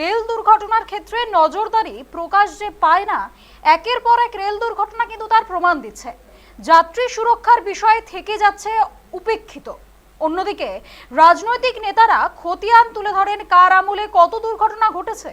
Rail দুর্ঘটনার ক্ষেত্রে নজরদারি প্রকাশ যে পায় না, একের পর এক রেল দুর্ঘটনা কিন্তু তার প্রমাণ দিচ্ছে। যাত্রী সুরক্ষার বিষয় থেকে যাচ্ছে উপেক্ষিত। অন্যদিকে, রাজনৈতিক নেতারা খতিয়ান তুলে ধরেন কার আমলে কত দুর্ঘটনা ঘটেছে।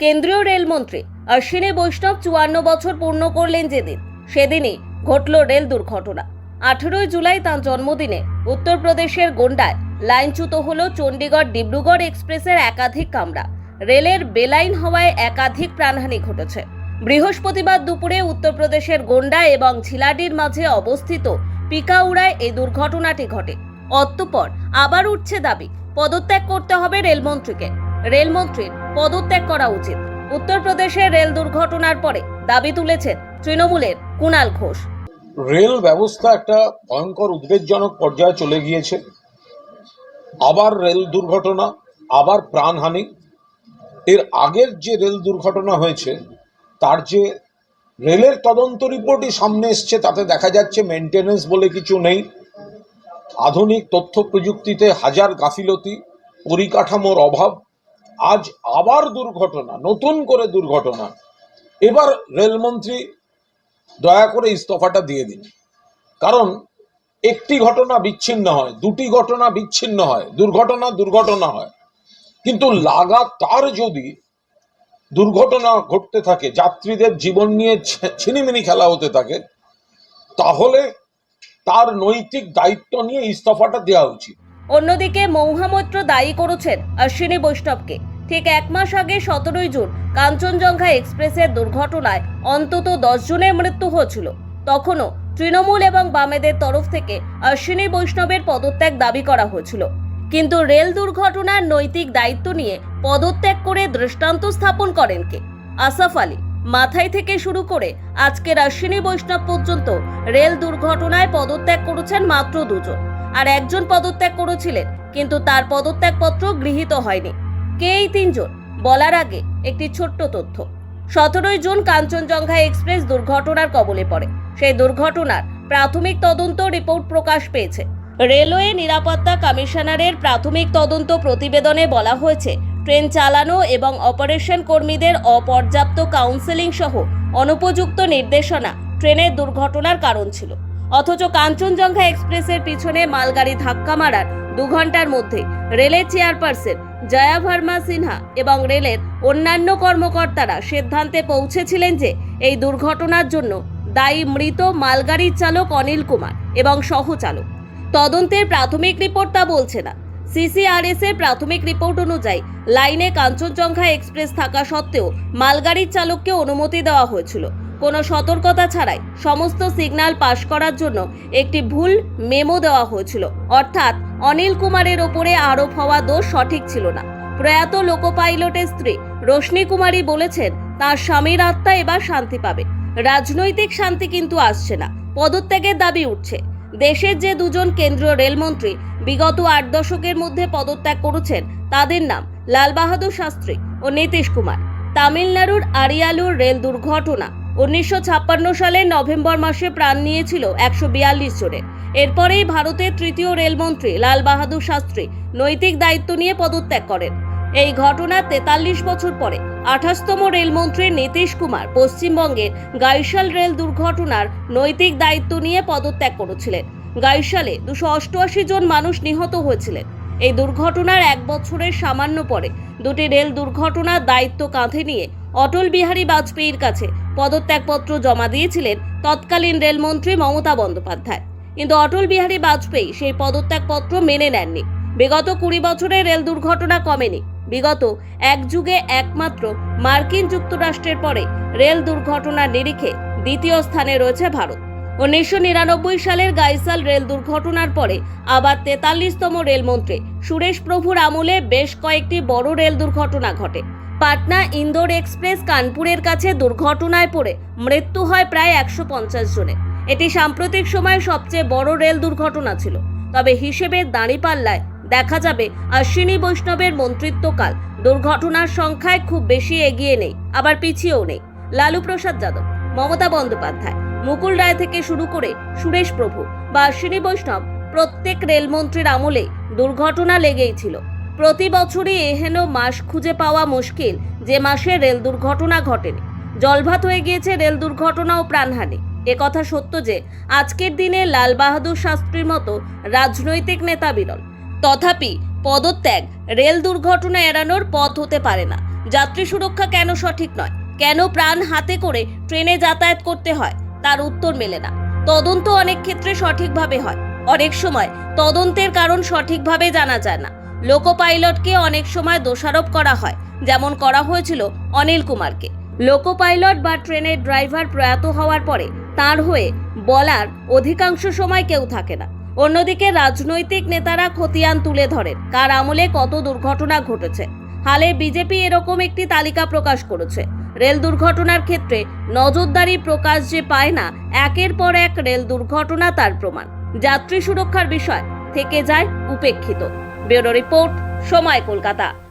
কেন্দ্রীয় রেলমন্ত্রী অশ্বিনী বৈষ্ণব চুয়ান্ন বছর পূর্ণ করলেন যেদিন, সেদিনই ঘটল রেল দুর্ঘটনা। আঠেরোই জুলাই তাঁর জন্মদিনে উত্তরপ্রদেশের গোন্ডায় লাইনচ্যুত হল চণ্ডীগড় ডিব্রুগড় এক্সপ্রেসের একাধিক কামরা। রেলের বেলাইন হওয়ায় একাধিক প্রাণহানি ঘটেছে। বৃহস্পতিবার দুপুরে উত্তরপ্রদেশের গোন্ডা এবং ঝিলাডির মাঝে অবস্থিত পিকাউড়ায় এই দুর্ঘটনাটি ঘটে। অতঃপর আবার উঠছে দাবি, পদত্যাগ করতে হবে রেলমন্ত্রীকে। রেলমন্ত্রীর পদত্যাগ করা উচিত। উত্তরপ্রদেশের রেল দুর্ঘটনার পরে দাবি তুলেছেন তৃণমূলের কুণাল ঘোষ। রেল ব্যবস্থা একটা ভয়ঙ্কর উদ্বেগজনক পর্যায়ে চলে গিয়েছে। আবার রেল দুর্ঘটনা, আবার প্রাণহানি। এর আগের যে রেল দুর্ঘটনা হয়েছে, তার যে রেলের তদন্ত রিপোর্টই সামনে এসছে, তাতে দেখা যাচ্ছে মেনটেনেন্স বলে কিছু নেই। আধুনিক তথ্য প্রযুক্তিতে হাজার গাফিলতি, পরিকাঠামোর অভাব। আজ আবার দুর্ঘটনা, নতুন করে দুর্ঘটনা। এবার রেলমন্ত্রী দয়া করে ইস্তফাটা দিয়ে দিন। কারণ একটি ঘটনা বিচ্ছিন্ন হয়, দুটি ঘটনা বিচ্ছিন্ন হয়, দুর্ঘটনা দুর্ঘটনা হয়। কিন্তু লাগাতার যদি দুর্ঘটনা ঘটতে থাকে, যাত্রীদের জীবন নিয়ে ছিনিমিনি খেলা হতে থাকে, তাহলে তার নৈতিক দায়িত্ব নিয়ে ইস্তফাটা দেওয়া উচিত। অন্যদিকে মৌহামৈত্র দায়ী করেছেন অশ্বিনী বৈষ্ণবকে। ঠিক এক মাস আগে, সতেরোই জুন, কাঞ্চনজঙ্ঘা এক্সপ্রেসের দুর্ঘটনায় অন্তত দশ জনের মৃত্যু হয়েছিল। তখনও তৃণমূল এবং বামেদের তরফ থেকে অশ্বিনী বৈষ্ণবের পদত্যাগ দাবি করা হয়েছিল। কিন্তু রেল দুর্ঘটনার নৈতিক দায়িত্ব নিয়ে পদত্যাগ করে দৃষ্টান্ত স্থাপন করেন কে? আসফ আলী, মাথায় থেকে শুরু করে আজকের অশ্বিনী বৈষ্ণব পর্যন্ত রেল দুর্ঘটনায় পদত্যাগ করেছেন মাত্র দুজন। আর একজন পদত্যাগ করেছিলেন, কিন্তু তার পদত্যাগপত্র গৃহীত হয়নি। কে এই তিনজন? বলার আগে একটি ছোট্ট তথ্য। সতেরোই জুন কাঞ্চনজঙ্ঘা এক্সপ্রেস দুর্ঘটনার কবলে পড়ে। সেই দুর্ঘটনার প্রাথমিক তদন্ত রিপোর্ট প্রকাশ পেয়েছে। রেলওয়ে নিরাপত্তা কমিশনারের প্রাথমিক তদন্ত প্রতিবেদনে বলা হয়েছে, ট্রেন চালানো এবং অপারেশন কর্মীদের অপর্যাপ্ত কাউন্সেলিং সহ অনুপযুক্ত নির্দেশনা ট্রেনের দুর্ঘটনার কারণ ছিল। অথচ কাঞ্চনজঙ্ঘা এক্সপ্রেসের পিছনে মালগাড়ি ধাক্কা মারার দু ঘণ্টার মধ্যে রেলের চেয়ারপারসন জয়া ভার্মা সিনহা এবং রেলের অন্যান্য কর্মকর্তারা সিদ্ধান্তে পৌঁছেছিলেন যে এই দুর্ঘটনার জন্য দায়ী মৃত মালগাড়ির চালক অনিল কুমার এবং সহচালক। তদন্তের প্রাথমিক রিপোর্ট তা বলছে না। সিসিআরএস এর প্রাথমিক রিপোর্ট অনুযায়ী লাইনে কাঞ্চনজঙ্ঘা এক্সপ্রেস থাকা সত্ত্বেও মালগাড়ির চালককে অনুমতি দেওয়া হয়েছিল। কোনো সতর্কতা ছাড়াই সমস্ত সিগন্যাল পাশ করার জন্য একটি ভুল মেমো দেওয়া হয়েছিল। অর্থাৎ অনিল কুমারের ওপরে আরোপ হওয়া দোষ সঠিক ছিল না। প্রয়াত লোকো পাইলটের স্ত্রী রশ্মি কুমারী বলেছেন, তার স্বামীর আত্মা এবার শান্তি পাবে। রাজনৈতিক শান্তি কিন্তু আসছে না। পদত্যাগের দাবি উঠছে। দেশের যে দুজন কেন্দ্রীয় রেলমন্ত্রী বিগত আট দশকের মধ্যে পদত্যাগ করেছেন, তাদের নাম লাল বাহাদুর শাস্ত্রী ও নীতিশ কুমার। তামিলনাড়ুর আরিয়ালুর রেল দুর্ঘটনা উনিশশো ছাপ্পান্ন সালের নভেম্বর মাসে প্রাণ নিয়েছিল একশো বিয়াল্লিশ জনের। এরপরেই ভারতের তৃতীয় রেলমন্ত্রী লাল বাহাদুর শাস্ত্রী নৈতিক দায়িত্ব নিয়ে পদত্যাগ করেন। এই ঘটনা তেতাল্লিশ বছর পরে। আঠাশতম রেলমন্ত্রী নীতিশ কুমার পশ্চিমবঙ্গের গাইশাল রেল দুর্ঘটনার নৈতিক দায়িত্ব নিয়ে পদত্যাগ করেছিলেন। গাইশালে দুশো অষ্টআশি জন মানুষ নিহত হয়েছিলেন। এই দুর্ঘটনার এক বছরের সামান্য পরে দুটি রেল দুর্ঘটনার দায়িত্ব কাঁধে নিয়ে অটল বিহারী বাজপেয়ীর কাছে পদত্যাগপত্র জমা দিয়েছিলেন তৎকালীন রেলমন্ত্রী মমতা বন্দ্যোপাধ্যায়। কিন্তু অটল বিহারী বাজপেয়ী সেই পদত্যাগপত্র মেনে নেননি। বিগত কুড়ি বছরে রেল দুর্ঘটনা কমেনি। বিগত এক যুগে একমাত্র মার্কিন যুক্তরাষ্ট্রের পরে রেল দুর্ঘটনার নিরিখে দ্বিতীয় স্থানে রয়েছে ভারত। উনিশশো নিরানব্বই সালের গাইসাল রেল দুর্ঘটনার পরে আবার তেতাল্লিশতম রেলমন্ত্রী সুরেশ প্রভুর আমলে বেশ কয়েকটি বড় রেল দুর্ঘটনা ঘটে। পাটনা ইন্দোর এক্সপ্রেস কানপুরের কাছে দুর্ঘটনায় পড়ে মৃত্যু হয় প্রায় একশো পঞ্চাশ জনের। এটি সাম্প্রতিক সময়ে সবচেয়ে বড় রেল দুর্ঘটনা ছিল। তবে হিসেবে দাঁড়িপাল্লায় দেখা যাবে। অশ্বিনী বৈষ্ণবের মন্ত্রিত্বকাল। দুর্ঘটনার সংখ্যায় খুব বেশি এগিয়ে নেই, আবার পিছিয়েও নেই। লালু প্রসাদ যাদব, মমতা বন্দ্যোপাধ্যায়, মুকুল রায় থেকে শুরু করে সুরেশ প্রভু বা অশ্বিনী বৈষ্ণব প্রত্যেক রেলমন্ত্রীর আমলে দুর্ঘটনা লেগেই ছিল। প্রতি বছরই এহেন মাস খুঁজে পাওয়া মুশকিল যে মাসে রেল দুর্ঘটনা ঘটেনি। জলভাত হয়ে গিয়েছে রেল দুর্ঘটনা ও প্রাণহানি। একথা সত্য যে আজকের দিনে লাল বাহাদুর শাস্ত্রীর মতো রাজনৈতিক নেতা বিরল। তথাপি পদত্যাগ, রেল দুর্ঘটনা এড়ানোর পথ হতে পারে না। যাত্রী সুরক্ষা কেন সঠিক নয়? কেন প্রাণ হাতে করে ট্রেনে যাতায়াত করতে হয়? তার উত্তর মেলে না। তদন্ত অনেক ক্ষেত্রে সঠিকভাবে হয়। অনেক সময় তদন্তের কারণ সঠিকভাবে জানা যায় না। লোকো পাইলটকে অনেক সময় দোষারোপ করা হয়, যেমন করা হয়েছিল অনিল কুমারকে। লোকো পাইলট বা ট্রেনের ড্রাইভার প্রয়াত হওয়ার পরে তার হয়ে বলার অধিকাংশ সময় কেউ থাকে না। অন্যদিকে রাজনৈতিক নেতারা খতিয়ান তুলে ধরেন। কার আমলে কত দুর্ঘটনা ঘটেছে? হালে বিজেপি এরকম একটি তালিকা প্রকাশ করেছে। রেল দুর্ঘটনার ক্ষেত্রে নজরদারি প্রকাশ যে পায় না, একের পর এক রেল দুর্ঘটনা তার প্রমাণ। যাত্রী সুরক্ষার বিষয় থেকে যায় উপেক্ষিত। ব্যুরো রিপোর্ট, সময় কলকাতা।